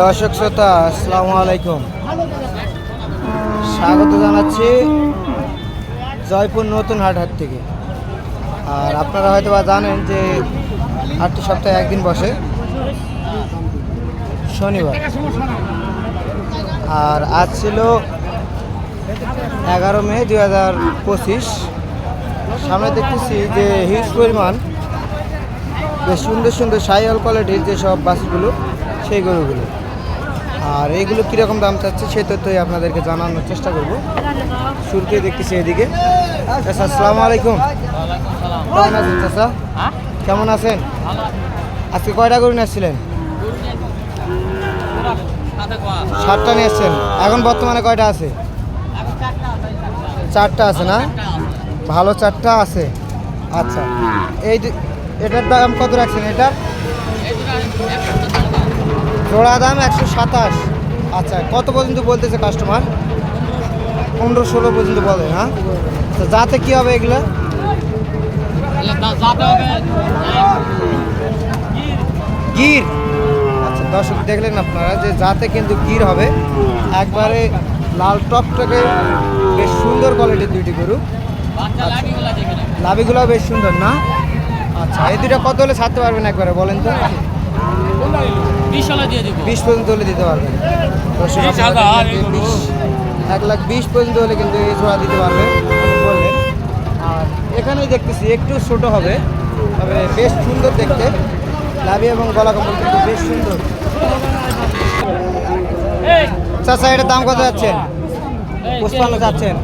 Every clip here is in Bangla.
দর্শক শ্রোতা, আসসালামু আলাইকুম। স্বাগত জানাচ্ছি জয়পুর নতুন হাট হাট থেকে। আর আপনারা হয়তো বা জানেন যে হাটটি সপ্তাহে একদিন বসে, শনিবার। আর আজ ছিল এগারো মে দুই হাজার পঁচিশ। সামনে দেখতেছি যে হিউজ পরিমাণ বেশ সুন্দর সুন্দর সাইয়াল কোয়ালিটির যেসব বাসগুলো, সেই গরুগুলো। আর এইগুলো কীরকম দাম চাচ্ছে সে তথ্যই আপনাদেরকে জানানোর চেষ্টা করব। শুরুতে দেখতেছি এদিকে। আচ্ছা আসসালামু আলাইকুম। কেমন আছেন চাচা? কেমন আছেন? আজকে কয়টা গরু নিয়ে আসছিলেন? সাতটা নিয়ে এসছেন এখন বর্তমানে কয়টা আছে? চারটা আছে না? ভালো চারটা আছে। আচ্ছা। এই এটার দাম কত রাখছেন এটার জোড়া দাম একশো সাতাশ। আচ্ছা কত পর্যন্ত বলতেছে কাস্টমার পনেরো ষোলো পর্যন্ত বলে হ্যাঁ? তো যাতে কী হবে এগুলো? গির। আচ্ছা দর্শক, দেখলেন আপনারা যে যাতে কিন্তু গির হবে। একবারে লাল টপটাকে বেশ সুন্দর কোয়ালিটির দুইটি গরু। লাভিগুলো বেশ সুন্দর, না? আচ্ছা এই দুইটা কত হলে ছাড়তে পারবেন একবারে বলেন তো? বিশ পর্যন্ত হলে দিতে পারবেন। বিশ এক লাখ বিশ পর্যন্ত হলে কিন্তু এই জোড়া দিতে পারবে বললেন। আর এখানেই দেখতেছি একটু ছোট হবে তবে বেশ সুন্দর দেখতে। লাভি এবং গলা কাপড় কিন্তু বেশ সুন্দর। চাচা এটার দাম কত যাচ্ছেন? পুষ্পান্ন যাচ্ছেন।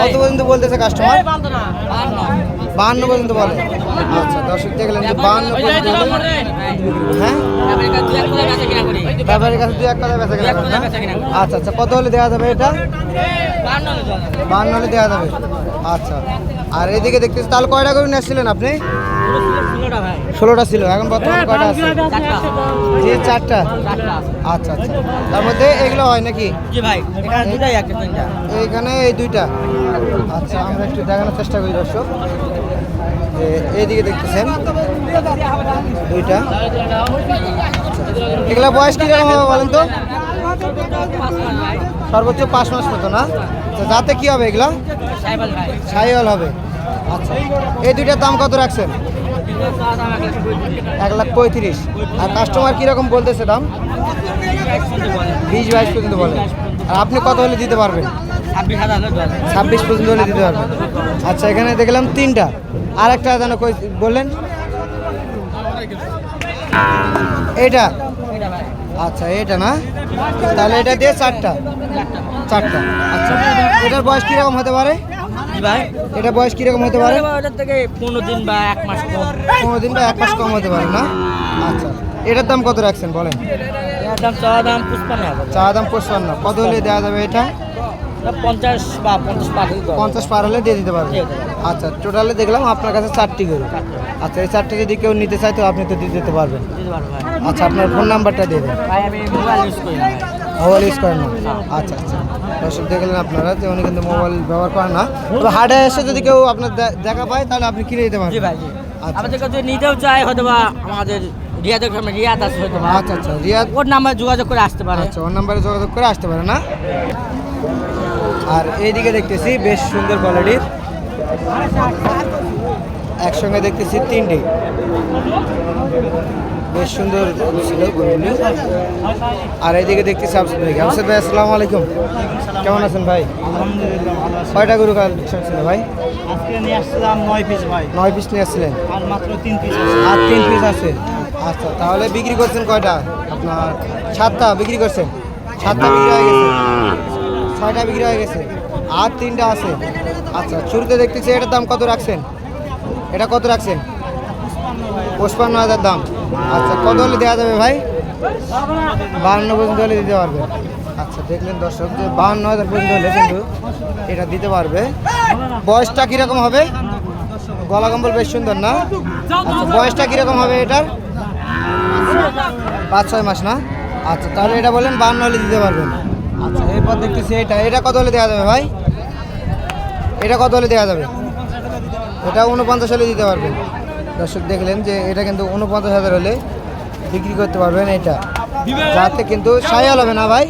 কত পর্যন্ত বলতেছে কাস্টমার বাহান্ন পর্যন্ত বলে। আচ্ছা দর্শক দেখলেন যে বাহান্ন পর্যন্ত হ্যাঁ? ব্যাপারীর কাছে দু এক কথা বেচা কেনা করেন আচ্ছা আচ্ছা কত হলে দেওয়া যাবে এটা? বান্ন হলে দেওয়া যাবে। আচ্ছা আর এদিকে দেখতেছি তাহলে কয়টা করে নিয়েছিলেন আপনি? ষোলোটা ছিল এখন বর্তমানে কয়টা আছে? যে চারটা। আচ্ছা আচ্ছা। তার মধ্যে এগুলো হয় নাকি? এইখানে এই দুইটা। আচ্ছা আমরা একটু দেখানোর চেষ্টা করি দর্শক। এইদিকে দেখতেছেন দুইটা। এগুলা বয়স কীরকম হবে বলেন তো? সর্বোচ্চ পাঁচ মাস মতো না? তো যাতে কি হবে এগুলা? সাইওয়াল হবে। আচ্ছা এই দুইটার দাম কত রাখছেন? এক লাখ পঁয়ত্রিশ। আর কাস্টমার কীরকম বলতেছে দাম? বিশ বাইশ পর্যন্ত বলে। আর আপনি কত হলে দিতে পারবেন? ছাব্বিশ পর্যন্ত হলে দিতে পারবেন আচ্ছা এখানে দেখলাম তিনটা। আর একটা যেন কই বললেন? এইটা আচ্ছা এটা না? তাহলে এটা দিয়ে চারটা। চারটা। আচ্ছা এটার বয়স কীরকম হতে পারে? ভাই? এটা বয়স কীরকম হতে পারে? থেকে পনেরো দিন বা এক মাস কম। পনেরো দিন বা এক মাস কম হতে পারে না? আচ্ছা এটার দাম কত রাখছেন বলেন? দাম চাওয়া দাম পুষ্পান্ন চা দাম পঁচপান্ন। কত হলে দেওয়া যাবে এটা? পঞ্চাশ বা পঞ্চাশ পার হলে পঞ্চাশ পার হলে দিয়ে দিতে পারবেন? আচ্ছা টোটালে দেখলাম আপনার কাছে চারটি গরু। আচ্ছা এই চারটি যদি কেউ নিতে চায় তো আপনি তো দিয়ে দিতে পারবেন। আচ্ছা আপনার ফোন নাম্বারটা দিয়ে দেন। আমি মোবাইল ইউজ করি না মোবাইল ইউজ করেন না। আচ্ছা আচ্ছা। দর্শক দেখলেন আপনারা যে উনি কিন্তু মোবাইল ব্যবহার করেন না। তবে হাটে এসে যদি কেউ আপনার দেখা পায় তাহলে আপনি কিনে দিতে জি পারবেন ভাই জি। আচ্ছা। আমাদের কাছে নিতেও চাই হয়তো বা আমাদের রিয়াদের গ্রামে রিয়াদ আছে হয়তো আচ্ছা আচ্ছা। রিয়াদ ওর নাম্বার যোগাযোগ করে আসতে পারে। আচ্ছা ওর নাম্বারে যোগাযোগ করে আসতে পারে না? আর এইদিকে দেখতেছি বেশ সুন্দর কোয়ালিটির একসঙ্গে দেখতেছি তিনটি। বেশ সুন্দর ছিল আর এইদিকে দেখতেছি আফসাদ ভাই। আফসাদ ভাই আসসালামু আলাইকুম। কেমন আছেন ভাই? কয়টা গরু কালেকশন ছিল ভাই? আজকে নিয়ে আসছিলাম নয় পিস ভাই। নয় পিস নিয়ে আসছিলেন? আর মাত্র তিন পিস আর তিন পিস আছে? আচ্ছা তাহলে বিক্রি করছেন কয়টা? আপনার সাতটা বিক্রি করছেন? সাতটা বিক্রি হয়ে গেছে। ছয়টা বিক্রি হয়ে গেছে। আর তিনটা আছে। আচ্ছা শুরুতে দেখতেছি এটার দাম কত রাখছেন? এটা কত রাখছেন? পঁচপান্ন হাজার দাম। আচ্ছা কত হলে দেওয়া যাবে ভাই? বাহান্ন পর্যন্ত হলে দিতে পারবে। আচ্ছা দেখলেন দর্শক যে বাহান্ন হাজার পর্যন্ত হলে কিন্তু এটা দিতে পারবে। বয়সটা কীরকম হবে? গলা কম্বল বেশ সুন্দর না? আচ্ছা বয়সটা কীরকম হবে এটার? পাঁচ, ছয় মাস না? আচ্ছা তাহলে এটা বলেন বাহান্ন হলে দিতে পারবেন। আচ্ছা এরপর দেখতেছি এটা। এটা কত হলে দেওয়া যাবে ভাই? এটা কত হলে দেওয়া যাবে? এটা উনপঞ্চাশ হলে দিতে পারবেন। দর্শক দেখলেন যে এটা কিন্তু উনপঞ্চাশ হাজার হলে বিক্রি করতে পারবেন এটা। যাতে কিন্তু সাইয়াল হবে না ভাই?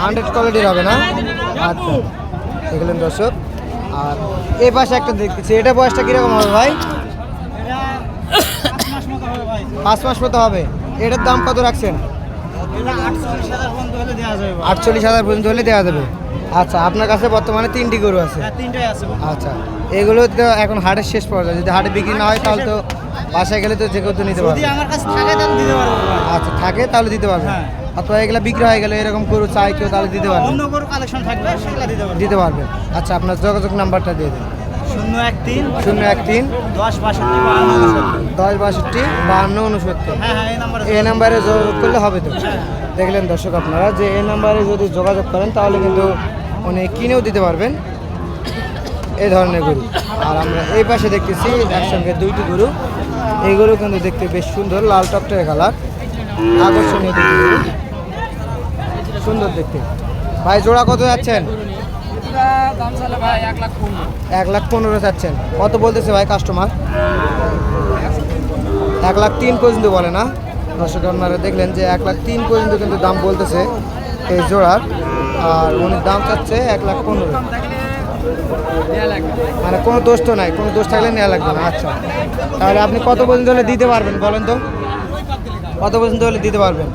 হান্ড্রেড কোয়ালিটির হবে না? আচ্ছা দেখলেন দর্শক। আর এই পাশে একটা দেখতেছি। এটা বয়সটা কীরকম হবে ভাই। পাঁচ মাস মতো হবে। এটার দাম কত রাখছেন? আটচল্লিশ হাজার পর্যন্ত হলে দেওয়া যাবে আচ্ছা আপনার কাছে বর্তমানে তিনটি গরু আছে? আচ্ছা এগুলো তো এখন হাটের শেষ পর্যায়ে। যদি হাটে বিক্রি না হয় তাহলে তো বাসায় গেলে তো যে কেউ তো নিতে পারবে। আচ্ছা থাকে তাহলে দিতে পারবে। হ্যাঁ। অথবা এগুলো বিক্রি হয়ে গেলে এরকম গরু চাই কেউ তাহলে দিতে দিতে পারব। দিতে পারবে। আচ্ছা আপনার যোগাযোগ নাম্বারটা দিয়ে দিন। শূন্য এক তিন। শূন্য এক তিন। দশ বাষট্টি বাহান্ন। দশ বাষট্টি বাহান্ন উনসত্তর হ্যাঁ হ্যাঁ এই নাম্বারে যোগাযোগ করলে হবে তো। দেখলেন দর্শক আপনারা যে এই নাম্বারে যদি যোগাযোগ করেন তাহলে কিন্তু উনি কিনেও দিতে পারবেন এই ধরনের গরু। আর আমরা এই পাশে দেখতেছি একসঙ্গে দুইটি গরু। এই গরু কিন্তু দেখতে বেশ সুন্দর লাল টপটের কালার। আকর্ষণীয় সুন্দর দেখতে। ভাই জোড়া কত যাচ্ছেন? এক লাখ পনেরো। যাচ্ছেন কত বলতেছে ভাই কাস্টমার এক লাখ তিন পর্যন্ত বলে না। দর্শক, আপনারা দেখলেন যে এক লাখ তিন পর্যন্ত কিন্তু দাম বলতেছে এই জোড়ার। আর উনি দাম চাচ্ছে এক লাখ পনেরো। মানে কোনো দোষ তো নাই, কোনো দোষ থাকলে নেওয়া লাগবে না। আচ্ছা। তাহলে আপনি কত পর্যন্ত হলে দিতে পারবেন বলেন তো? কত পর্যন্ত হলে দিতে পারবেন?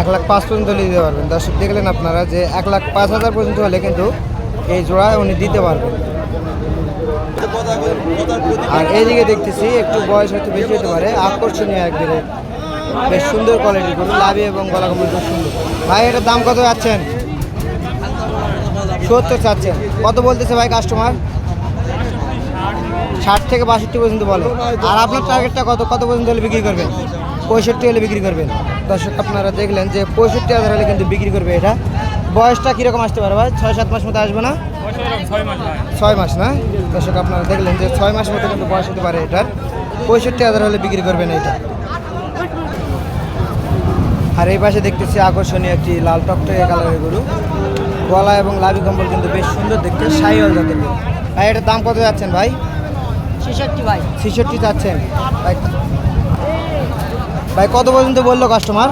এক লাখ পাঁচ পর্যন্ত দিতে পারবেন। দর্শক, দেখলেন আপনারা যে এক লাখ পাঁচ হাজার পর্যন্ত হলে কিন্তু এই জোড়া উনি দিতে পারবেন। আর এইদিকে দেখতেছি, একটু বয়স হয়তো বেশি হতে পারে। আকর্ষণীয় একবারে বেশ সুন্দর কোয়ালিটি গরু লাভি এবং গলা কম্বল খুব সুন্দর। ভাই, এটার দাম কত যাচ্ছেন? সত্তর চাচ্ছেন। কত বলতেছে ভাই কাস্টমার ষাট থেকে বাষট্টি পর্যন্ত বলে। আর আপনার টার্গেটটা কত? কত পর্যন্ত হলে বিক্রি করবেন? পঁয়ষট্টি হলে বিক্রি করবেন। দর্শক আপনারা দেখলেন যে পঁয়ষট্টি হাজার হলে কিন্তু বিক্রি করবে এটা। বয়সটা কীরকম আসতে পারে ভাই? ছয় সাত মাস মতো আসবে না? ছয় মাস না? দর্শক আপনারা দেখলেন যে ছয় মাস মতো কিন্তু বয়স হতে পারে এটার। পঁয়ষট্টি হাজার হলে বিক্রি করবেন এটা। আর এই পাশে দেখতেছি আকর্ষণীয় একটি লাল টকটকে কালারের গরু। গলা এবং লাভি কম্বল কিন্তু বেশ সুন্দর দেখতে সাইওয়াল জাতের গরু। ভাই এটার দাম কত যাচ্ছেন ভাই? ছেষট্টি ভাই। ছেষট্টি যাচ্ছেন। ভাই ভাই কত পর্যন্ত বলল কাস্টমার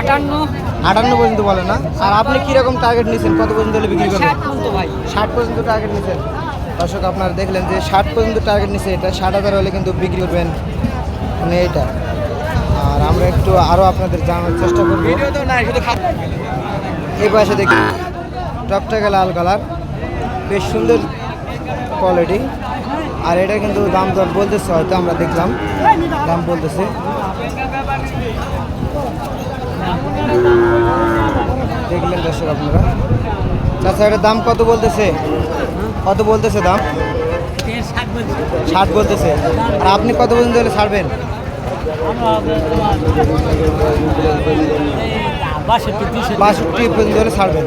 আটান্ন। আটান্ন পর্যন্ত বলে না? আর আপনি কীরকম টার্গেট নিয়েছেন কত পর্যন্ত হলে বিক্রি করবেন? ষাট পর্যন্ত টার্গেট নিছেন? দর্শক আপনারা দেখলেন যে ষাট পর্যন্ত টার্গেট নিছে এটা। ষাট হাজার হলে কিন্তু বিক্রি করবেন মানে এইটা। আর আমরা একটু আরও আপনাদের জানার চেষ্টা করব। এই পাশে দেখি। টপটাকে লাল কালার বেশ সুন্দর কোয়ালিটি আর এটা কিন্তু দাম দর বলতেছে, হয়তো আমরা দেখলাম। দাম বলতেছে। দেখলেন দর্শক আপনারা। আচ্ছা এটার দাম কত বলতেছে? কত বলতেছে দাম? ষাট বলতেছে। আর আপনি কত পর্যন্ত হলে ছাড়বেন? বাষট্টি পর্যন্ত হলে ছাড়বেন।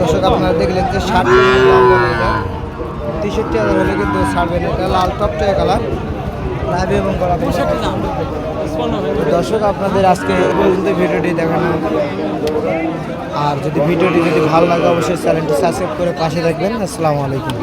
দর্শক, আপনারা দেখলেন যে ষাট তেষট্টি হাজার হলে কিন্তু ছাড়বেন এটা লাল কালার। লাইভ এবং গলা দর্শক আপনাদের আজকে পর্যন্ত ভিডিওটি দেখানো আর যদি ভিডিওটি যদি ভালো লাগে অবশ্যই চ্যানেলটি সাবস্ক্রাইব করে পাশে থাকবেন। আসসালামু আলাইকুম।